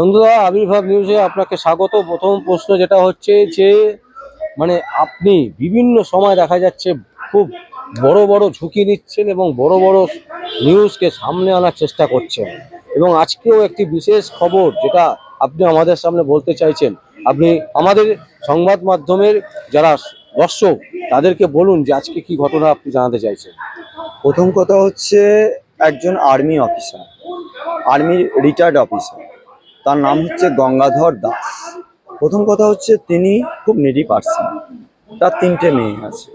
সন্ধ্যা আবির্ভাব নিউজে আপনাকে স্বাগত। প্রথম প্রশ্ন যেটা হচ্ছে যে মানে আপনি বিভিন্ন সময় দেখা যাচ্ছে খুব বড় বড় ঝুঁকি নিচ্ছেন এবং বড় বড় নিউজকে সামনে আনার চেষ্টা করছেন। এবং আজকেও একটি বিশেষ খবর যেটা আপনি আমাদের সামনে বলতে চাইছেন। আপনি আমাদের সংবাদ মাধ্যমের যারা দর্শক, তাদেরকে বলুন যে আজকে কি ঘটনা আপনি জানাতে চাইছেন। প্রথম কথা হচ্ছে, একজন আর্মি অফিসার আর্মির রিটায়ার্ড অফিসার তার নাম হচ্ছে গঙ্গাধর দাস। প্রথম কথা হচ্ছে তিনি খুব নেডি পার্সন তার তিনটে মেয়ে আছে।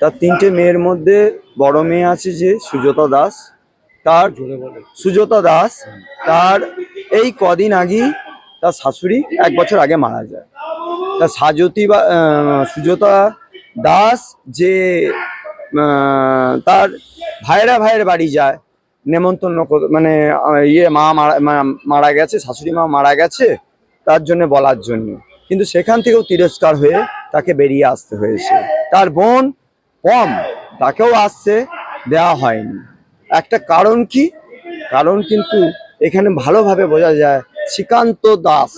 তার তিনটে মেয়ের মধ্যে বড় মেয়ে আছে যে সুজাতা দাস। তার সুজাতা দাস, তার এই কদিন আগেই তার শাশুড়ি এক বছর আগে মারা যায়। তার সাজতি বা সুজাতা দাস যে তার ভাইরা ভাইয়ের বাড়ি যায় নেমন্তন্ন মানে ইয়ে মা মারা গেছে, শাশুড়ি মা মারা গেছে তার জন্য বলার জন্য। কিন্তু সেখান থেকেও তিরস্কার হয়ে তাকে বেরিয়ে আসতে হয়েছে। তার বোন পম, তাকেও আসতে দেওয়া হয়নি। একটা কারণ কি? কারণ কিন্তু এখানে ভালোভাবে বোঝা যায়, শ্রীকান্ত দাস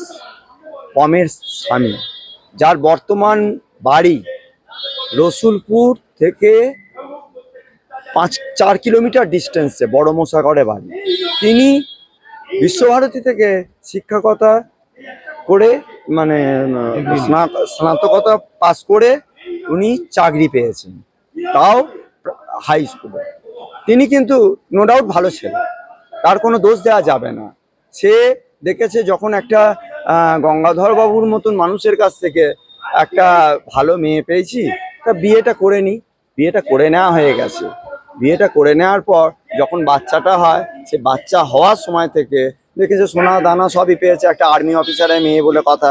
পমের স্বামী, যার বর্তমান বাড়ি রসুলপুর থেকে পাঁচ, চার কিলোমিটার ডিস্টেন্সে বড় মশাগড়ে বাড়ি। তিনি বিশ্বভারতী থেকে শিক্ষকতা করে মানে স্নাতকতা পাস করে উনি চাকরি পেয়েছেন। তাও হাই স্কুলে তিনি কিন্তু নো ডাউট ভালো ছেলে তার কোনো দোষ দেওয়া যাবে না। সে দেখেছে যখন একটা গঙ্গাধর বাবুর মতন মানুষের কাছ থেকে একটা ভালো মেয়ে পেয়েছি, তা বিয়েটা করে নি। বিয়েটা করে নেওয়া হয়ে গেছে। বিয়েটা করে নেওয়ার পর যখন বাচ্চাটা হয়, সে বাচ্চা হওয়ার সময় থেকে দেখেছে সোনা দানা সবই পেয়েছে, একটা আর্মি অফিসারের মেয়ে বলে কথা।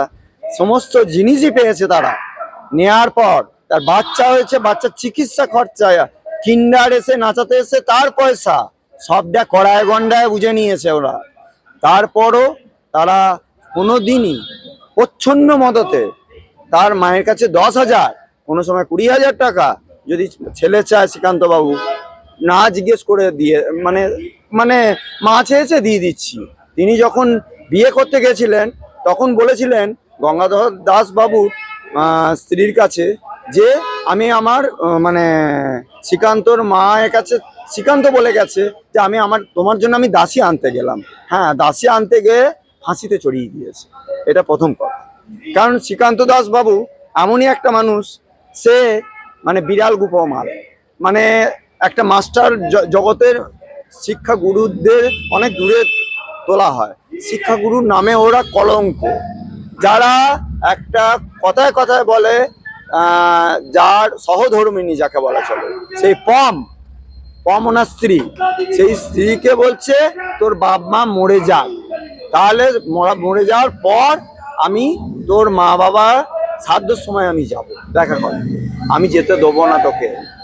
সমস্ত জিনিসই পেয়েছে তারা। নেয়ার পর তার বাচ্চা হয়েছে, বাচ্চার চিকিৎসা খরচা কিন্ডার এসে, নাচাতে এসে তার পয়সা। সবটা কড়ায় গন্ডায় বুঝে নিয়েছে ওরা। তারপরও তারা কোনো দিনই প্রচ্ছন্ন মদতে। তার মায়ের কাছে দশ হাজার, কোনো সময় কুড়ি হাজার টাকা। যদি ছেলে চায় শ্রীকান্ত বাবু না জিজ্ঞেস করে দিয়ে মানে মানে মা চেয়েছে দিয়ে দিচ্ছি। তিনি যখন বিয়ে করতে গেছিলেন, তখন বলেছিলেন, গঙ্গাধর দাস বাবু স্ত্রীর কাছে যে আমি আমার মানে শ্রীকান্তর মায়ের কাছে, শ্রীকান্ত বলে গেছে যে আমি আমার, তোমার জন্য আমি দাসী আনতে গেলাম। হ্যাঁ দাসী আনতে গিয়ে ফাঁসিতে চড়িয়ে দিয়েছে। এটা প্রথম কথা। কারণ শ্রীকান্ত দাস বাবু এমনই একটা মানুষ, সে মানে বিড়াল গুপমাল। মানে একটা মাস্টার জগতের শিক্ষা গুরুদের অনেক দূরে তোলা হয়। শিক্ষাগুরুর নামে ওরা কলঙ্ক। যারা একটা কথায় কথায় বলে যার সহধর্মিনী যাকে বলা চলে, সেই পম পম ওনার স্ত্রী। সেই স্ত্রীকে বলছে, তোর বাপ মা মরে যাক। তাহলে মরা- যাওয়ার পর আমি তোর মা বাবা শ্রাদ্ধর সময় আমি যাব। দেখা কর। আমি যেতে দেবো না তোকে।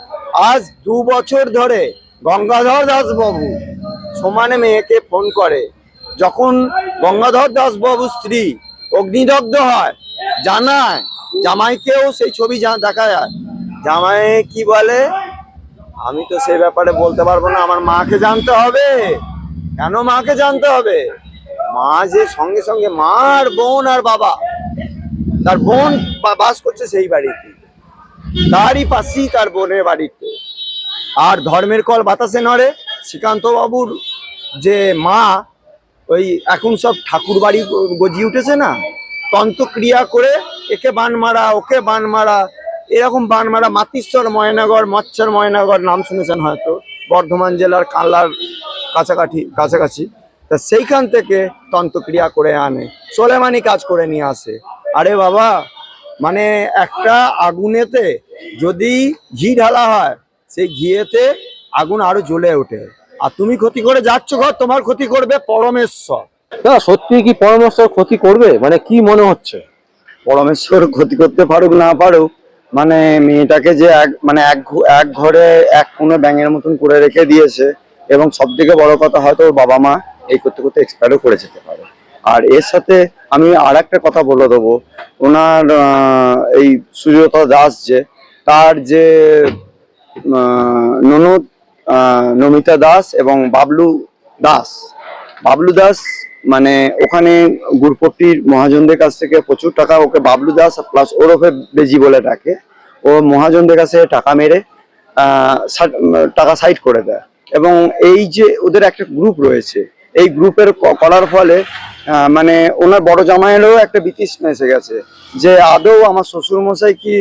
আজ দু বছর ধরে গঙ্গাধর দাস বাবু সমানে মেয়েকে ফোন করে। যখন গঙ্গাধর দাস বাবু স্ত্রী অগ্নিদগ্ধ হয়, জানায়, জামাইকেও সেই ছবি দেখা যায়। জামাই কি বলে, আমি তো সেই ব্যাপারে বলতে পারব না, আমার মাকে জানতে হবে। কেন মাকে জানতে হবে? মা যে সঙ্গে সঙ্গে মার বোন আর বাবা, তার বোন বাস করছে সেই বাড়িতে। তারই পাশেই তার বোনের বাড়িতে। আর ধর্মের কল বাতাসে নড়ে। শ্রীকান্ত বাবুর যে মা, ওই এখন সব ঠাকুর বাড়ি গজিয়ে উঠেছে না তন্ত্রক্রিয়া করে একে বান মারা, ওকে বান মারা, এরকম বান মারা মাতিশ্বর ময়নাগর মচ্ছর ময়নাগর নাম শুনেছেন হয়তো, বর্ধমান জেলার কানলার কাছাকাছি কাছাকাছি। তা সেইখান থেকে তন্ত্রক্রিয়া করে আনে, সোলেমানি কাজ করে নিয়ে আসে। আরে বাবা মানে একটা আগুনেতে যদি ঘি ঢালা হয় সেই ঘিয়েতে আগুন আরও জ্বলে ওঠে। আর তুমি ক্ষতি করে যাচ্ছ ঘর তোমার ক্ষতি করবে পরমেশ্বর। না সত্যি কি পরমেশ্বর ক্ষতি করবে? মানে কি মনে হচ্ছে? পরমেশ্বর ক্ষতি করতে পারুক না পারুক মানে মেয়েটাকে যে এক মানে এক ঘু- এক ঘরে এক কোনো ব্যাঙের মতন করে রেখে দিয়েছে এবং সব থেকে বড় কথা হয়তো ওর বাবা মা এই করতে করতে এক্সপায়ারও করে যেতে পারে। আর এর সাথে আমি আর একটা কথা বলে দেবো। ওনার এই সুজাতা দাস যে তার যে ননদ নমিতা দাস এবং বাবলু দাস। বাবলু দাস মানে ওখানে গুরপট্টির মহাজনদের কাছ থেকে প্রচুর টাকা ওকে বাবলু দাস প্লাস ওরফে বেজি বলে ডাকে। ও মহাজনদের কাছে টাকা মেরে টাকা সাইড করে দেয়। এবং এই যে ওদের একটা গ্রুপ রয়েছে, এই গ্রুপের করার ফলে মানে ওনার বড় জামাইয়েরও একটা বিতৃষ্ণা এসে গেছে যে আদৌ আমার শ্বশুর মশাই কি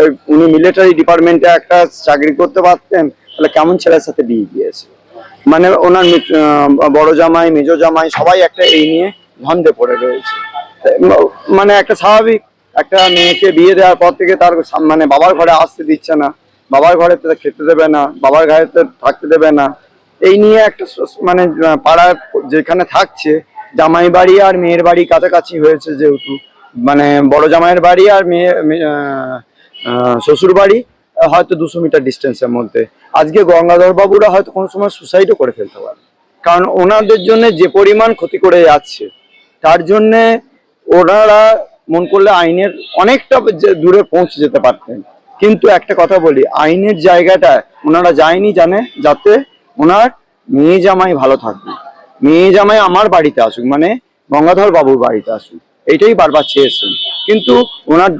ওই উনি মিলিটারি ডিপার্টমেন্টে একটা চাকরি করতে পারতেন, তাহলে কেমন ছেলের সাথে বিয়ে দিয়েছে? মানে ওনার বড় জামাই, মেজ জামাই, সবাই একটা এই নিয়ে ধন্দে পড়ে রয়েছে। মানে একটা স্বাভাবিক, একটা মেয়েকে বিয়ে দেওয়ার পর থেকে তার মানে বাবার ঘরে আসতে দিচ্ছে না, বাবার ঘরে খেতে দেবে না, বাবার ঘরে থাকতে দেবে না। এই নিয়ে একটা মানে পাড়ায় যেখানে থাকছে জামাই বাড়ি আর মেয়ের বাড়ি কাছাকাছি হয়েছে যেহেতু। মানে বড় জামাইয়ের বাড়ি আর মেয়ে শ্বশুর বাড়ি হয়তো দুশো মিটার ডিস্টেন্সের মধ্যে। আজকে গঙ্গাধর বাবুরা হয়তো কোনো সময় সুসাইডও করে ফেলতে পারে। কারণ ওনাদের জন্য যে পরিমাণ ক্ষতি করে যাচ্ছে, তার জন্যে ওনারা মন করলে আইনের অনেকটা দূরে পৌঁছে যেতে পারতেন। কিন্তু একটা কথা বলি, আইনের জায়গাটা ওনারা যায়নি জানে, যাতে ওনার মেয়ে জামাই ভালো থাকবে। মেয়ে জামাই আমার বাড়িতে আসুক মানে গঙ্গাধর বাবুর বাড়িতে আসুক। এইটাই বারবার চেয়েছেন। কিন্তু ওনার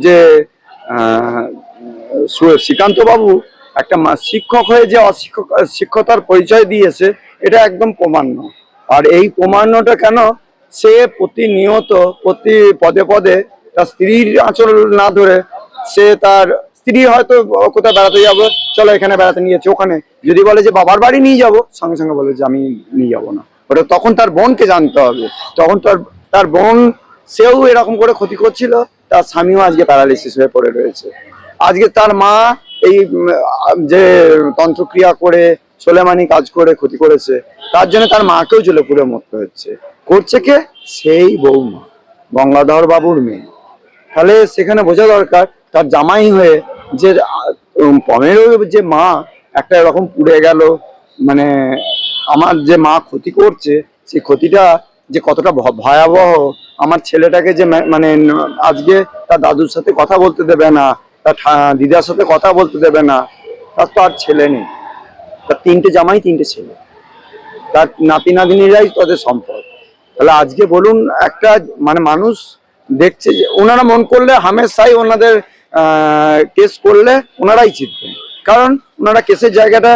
যে আহ, সু- শ্রীকান্ত বাবু একটা শিক্ষক হয়ে যে অশিক্ষক শিক্ষতার পরিচয় দিয়েছে এটা একদম প্রমাণ্য। আর এই প্রমাণ্যটা কেন? সে প্রতিনিয়ত প্রতি পদে পদে তার স্ত্রীর আঁচল না ধরে সে তার স্ত্রী হয়তো কোথাও বেড়াতে যাব চলো এখানে বেড়াতে নিয়ে যাচ্ছে ওখানে। যদি বলে যে বাবার বাড়ি নিয়ে যাব সঙ্গে সঙ্গে বলে যে আমি নিয়ে যাব না। ওটা তখন তার বোনকে জানতে হবে। তখন তার তার বোন, সেও এরকম করে ক্ষতি করছিল, তার স্বামীও আজকে প্যারালিসিস হয়ে পড়ে রয়েছে। আজকে তার মা এই যে তন্ত্রক্রিয়া করে, সোলেমানি কাজ করে ক্ষতি করেছে, তার জন্য তার মাকেও জলে পুড়ে মরতে হচ্ছে। করছে কে? সেই বৌমা, গঙ্গাধর বাবুর মেয়ে। তাহলে সেখানে বোঝা দরকার, তার জামাই হয়ে যে পনেরো যে মা, একটা এরকম পুড়ে গেল মানে আমার যে মা ক্ষতি করছে, সেই ক্ষতিটা যে কতটা ভয়াবহ আমার ছেলেটাকে যে মানে আজকে তার দাদুর সাথে কথা বলতে দেবে না, তার দিদার সাথে কথা বলতে দেবে না, তার তো আর ছেলে নেই। তার তিনটে জামাই, তিনটে ছেলে। তার নাতি নাতনিরাই তাদের সম্পদ। তাহলে আজকে বলুন, একটা মানে মানুষ দেখছে যে ওনারা মন করলে হামেশাই ওনাদের কেস করলে ওনারাই জিতবেন। কারণ ওনারা কেসের জায়গাটা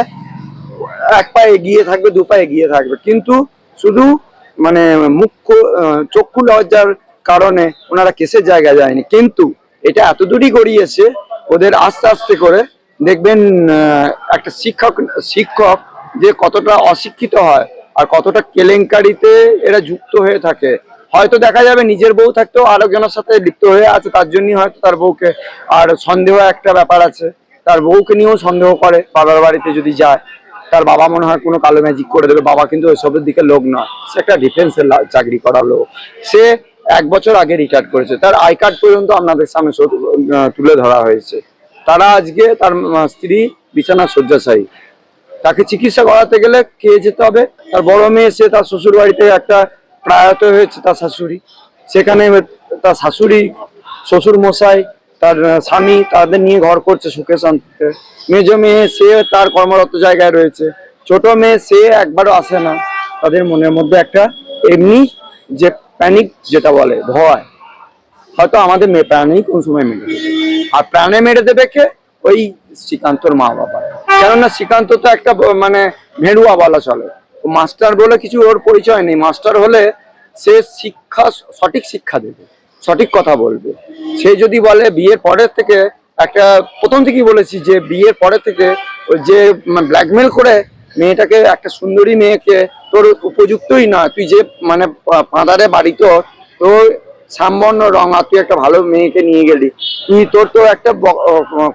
এক পা এগিয়ে থাকবে, দু পা এগিয়ে থাকবে। কিন্তু শুধু মানে মুখ্য চক্ষু লজ্জার কারণে ওনারা কেসের জায়গা যায়নি। কিন্তু এটা এত দূরই গড়িয়েছে, ওদের আস্তে আস্তে করে দেখবেন একটা শিক্ষক শিক্ষক যে কতটা অশিক্ষিত হয় আর কতটা কেলেঙ্কারিতে এরা যুক্ত হয়ে থাকে। হয়তো দেখা যাবে নিজের বউ থাকতেও আরেকজনের সাথে লিপ্ত হয়ে আছে, তার জন্যই হয়তো তার বউকে, আর সন্দেহ একটা ব্যাপার আছে। তার বউকে নিয়েও সন্দেহ করে, বাবার বাড়িতে যদি যায়। তার বাবা মনে হয় কোনো কালো ম্যাজিক করে দেবে বাবা কিন্তু ওইসবের দিকে লোক নয়। সে একটা ডিফেন্সের চাকরি করা লোক। সে এক বছর আগে রিটায়ার করেছে। তার আই কার্ড পর্যন্ত আপনাদের সামনে তুলে ধরা হয়েছে। তারা আজকে তার স্ত্রী বিছানা শয্যাশায়ী। তাকে চিকিৎসা করাতে গেলে কে যেতে হবে? তার বড় মেয়ে, সে তার শ্বশুর বাড়িতে একটা প্রায়ত হয়েছে, তার শাশুড়ি। সেখানে তার শাশুড়ি শ্বশুর মশাই তার স্বামী তাদের নিয়ে ঘর করছে সুখে শান্তিতে। মেজ মেয়ে, সে তার কর্মরত জায়গায় রয়েছে। ছোট মেয়ে, সে একবারও আসে না। তাদের মনের মধ্যে একটা এমনি যে প্যানিক যেটা বলে, ভয়। হয়তো আমাদের মেয়ে প্রাণেই কোন সময় মেরে দেবে। আর প্রাণে মেরে দেবে কে? ওই শ্রীকান্তর মা বাবা। কেননা শ্রীকান্ত তো একটা মানে ভেড়ুয়া বলা চলে। মাস্টার বলে কিছু ওর পরিচয় নেই। মাস্টার হলে সে শিক্ষা, সঠিক শিক্ষা দেবে। সঠিক কথা বলবে। সে যদি বলে বিয়ের পরের থেকে, একটা প্রথম থেকেই বলেছি যে বিয়ের পরে থেকে যে ব্ল্যাকমেল করে মেয়েটাকে, একটা সুন্দরী মেয়েকে তোর উপযুক্তই না তুই যে মানে পাঁদারে বাড়ি তোর তোর সামবর্ণ রং আর তুই একটা ভালো মেয়েকে নিয়ে গেলি। তুই তোর তো একটা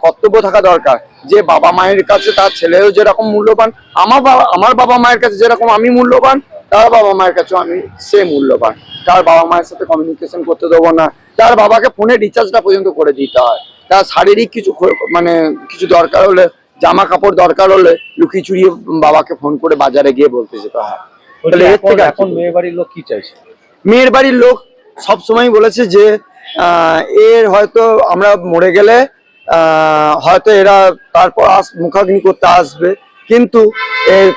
কর্তব্য থাকা দরকার যে বাবা মায়ের কাছে তার ছেলেও যেরকম মূল্যবান, আমার বাবা আমার বাবা মায়ের কাছে যেরকম আমি মূল্যবান তার বাবা মায়ের কাছেও আমি সে মূল্যবান। তার বাবা মায়ের সাথে কমিউনিকেশন করতে দেবো না। তার বাবাকে ফোনে রিচার্জটা পর্যন্ত করে দিতে হয়। তার শারীরিক কিছু মানে কিছু দরকার হলে জামা কাপড় দরকার হলে লুকিয়ে চুরিয়ে বাবাকে ফোন করে বাজারে গিয়ে বলতে যেতে হয়। তাহলে এর এখন থেকে এখন বলব? মেয়ে বাড়ির লোক কি চাইছে? মেয়ের বাড়ির লোক সব সময় বলেছে যে আহ, এর হয়তো আমরা মরে গেলে আহ, হয়তো এরা তারপর আস মুখাগ্নি করতে আসবে। কিন্তু এর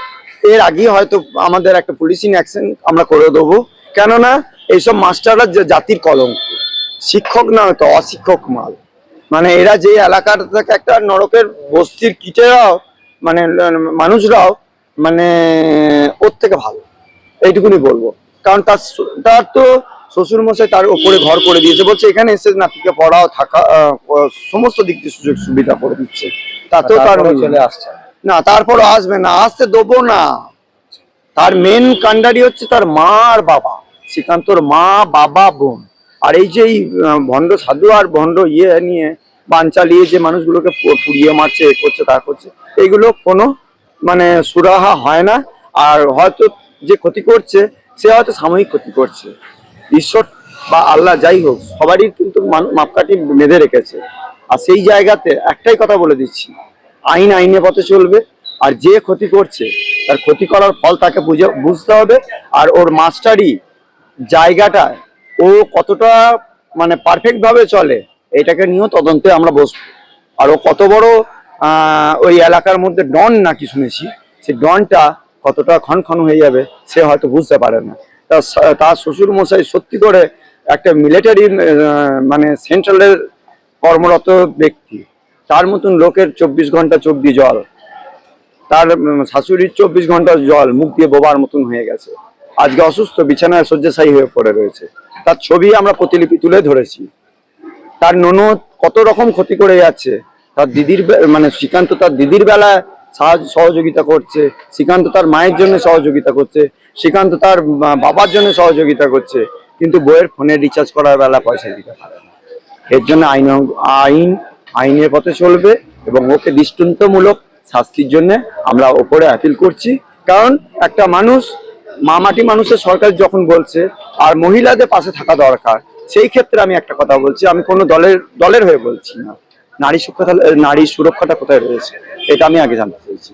এর আগেই হয়তো আমাদের একটা পুলিশিং অ্যাকশন আমরা করে দেবো। কেননা এইসব মাস্টাররা যে জাতির কলঙ্ক শিক্ষক না তো অশিক্ষক মাল। মানে এরা যে এলাকার থেকে একটা নরকের বস্তির কিটেরাও মানে মানুষরাও মানে ওর থেকে ভালো। এইটুকুনি বলব। কারণ তার তার তো শ্বশুর মশাই তার উপরে ঘর করে দিয়েছে। বলছে এখানে এসে নাতিকে পড়াও থাকা সমস্ত দিক দিয়ে সুযোগ সুবিধা করে দিচ্ছে। তাতেও তার চলে আসছে। না, তারপরও আসবে না, আসতে দেবো না। তার মেন কান্ডারি হচ্ছে তার মা আর বাবা, শ্রীকান্তর মা, বাবা, বোন। আর এই যে ভণ্ড সাধু আর ভণ্ড ইয়ে নিয়ে বান চালিয়ে যে মানুষগুলোকে পুড়িয়ে মারছে, এ করছে, তা করছে এইগুলো কোনো মানে সুরাহা হয় না। আর হয়তো যে ক্ষতি করছে, সে হয়তো সাময়িক ক্ষতি করছে। ঈশ্বর বা আল্লাহ যাই হোক, সবারই কিন্তু মাপকাঠি বেঁধে রেখেছে। আর সেই জায়গাতে একটাই কথা বলে দিচ্ছি আইন আইনের পথে চলবে, আর যে ক্ষতি করছে, তার ক্ষতি করার ফল তাকে বুঝে, বুঝতে হবে, আর ওর মাস্টারি জায়গাটা ও কতটা মানে পারফেক্ট ভাবে চলে, এটাকে নিয়েও তদন্তে আমরা বসবো। আর ও কত বড় ওই এলাকার মধ্যে ডন নাকি শুনেছি, সেই ডনটা কতটা ক্ষণ ক্ষণ হয়ে যাবে, সে হয়তো বুঝতে পারে না। তার শ্বশুর মশাই সত্যি করে একটা মিলিটারি মানে সেন্ট্রালের কর্মরত ব্যক্তি। তার মতন লোকের চব্বিশ ঘণ্টা দিয়ে জল। তার শাশুড়ির চব্বিশ ঘণ্টা জল মুখ দিয়ে বোবার মতন হয়ে গেছে। আজকে অসুস্থ, বিছানায় শয্যাশায়ী হয়ে পড়ে রয়েছে। তার ছবি আমরা প্রতিলিপি তুলে ধরেছি। তার ননদ কত রকম ক্ষতি করে যাচ্ছে। তার দিদির মানে শ্রীকান্ত তার দিদির বেলায় সহযোগিতা করছে। শ্রীকান্ত তার মায়ের জন্য সহযোগিতা করছে। শ্রীকান্ত তার বাবার জন্য সহযোগিতা করছে। কিন্তু বইয়ের ফোনে রিচার্জ করার বেলা পয়সা দিতে পারে না। এর জন্য আইন আইন আইনের পথে চলবে এবং ওকে দৃষ্টান্তমূলক শাস্তির জন্য আমরা ওপরে আপিল করছি। কারণ একটা মানুষ মামাটি মানুষের সরকার যখন বলছে আর মহিলাদের পাশে থাকা দরকার সেই ক্ষেত্রে আমি একটা কথা বলছি আমি কোনো দলের দলের হয়ে বলছি না। নারী সুরক্ষা নারী সুরক্ষাটা কোথায় রয়েছে এটা আমি আগে জানতে চাইছি।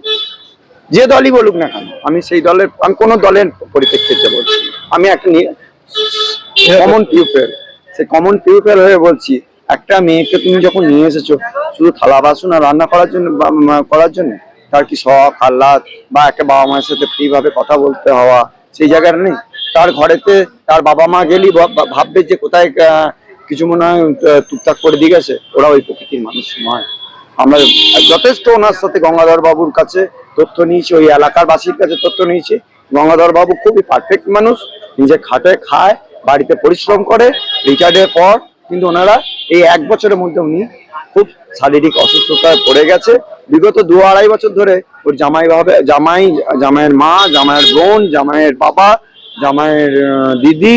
যে দলই বলুক না কেন আমি সেই দলের আমি কোনো দলের পরিপ্রেক্ষিতে বলছি আমি একটা কমন পিউপেল সেই কমন পিউপেল হয়ে বলছি একটা মেয়েকে তুমি যখন নিয়ে এসেছ, শুধু থালা বাসন আর রান্না করার জন্য করার জন্য? তার কি শখ, আহ্লাদ বা একটা বাবা মায়ের সাথে ফ্রি ভাবে কথা বলতে হওয়া? সেই জায়গাটা নেই। তার ঘরেতে তার বাবা মা গেলি ভাববে যে কোথায় কিছু মনে হয় টুকটাক করে দিয়ে গেছে। ওরা ওই প্রকৃতির মানুষ নয়। আমরা যথেষ্ট ওনার সাথে গঙ্গাধর বাবুর কাছে তথ্য নিয়েছি, ওই এলাকার বাসীর কাছে তথ্য নিয়েছি। গঙ্গাধর বাবু খুবই পারফেক্ট মানুষ। নিজে খাটে খায়, বাড়িতে পরিশ্রম করে রিটায়ার্ডের পর কিন্তু ওনারা এই এক বছরের মধ্যে উনি খুব শারীরিক অসুস্থতায় পড়ে গেছে। বিগত দু আড়াই বছর ধরে ওর জামাই ভাবে জামাই, জামাইয়ের মা, জামাইয়ের বোন, জামাইয়ের বাবা, জামাইয়ের দিদি,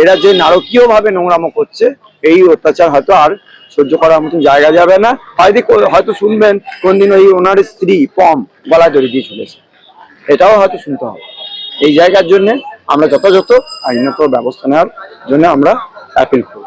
এরা যে নারকীয় ভাবে নোংরামো করছে, এই অত্যাচার হয়তো আর সহ্য করার মতন জায়গা যাবে না। হয়তো হয়তো শুনবেন কোনদিন ওই ওনার স্ত্রী পম গলা জড়ি দিয়ে চলেছে এটাও হয়তো শুনতে হবে। এই জায়গার জন্য আমরা যথাযথ আইনত ব্যবস্থা নেওয়ার জন্য আমরা অ্যাপিল করব।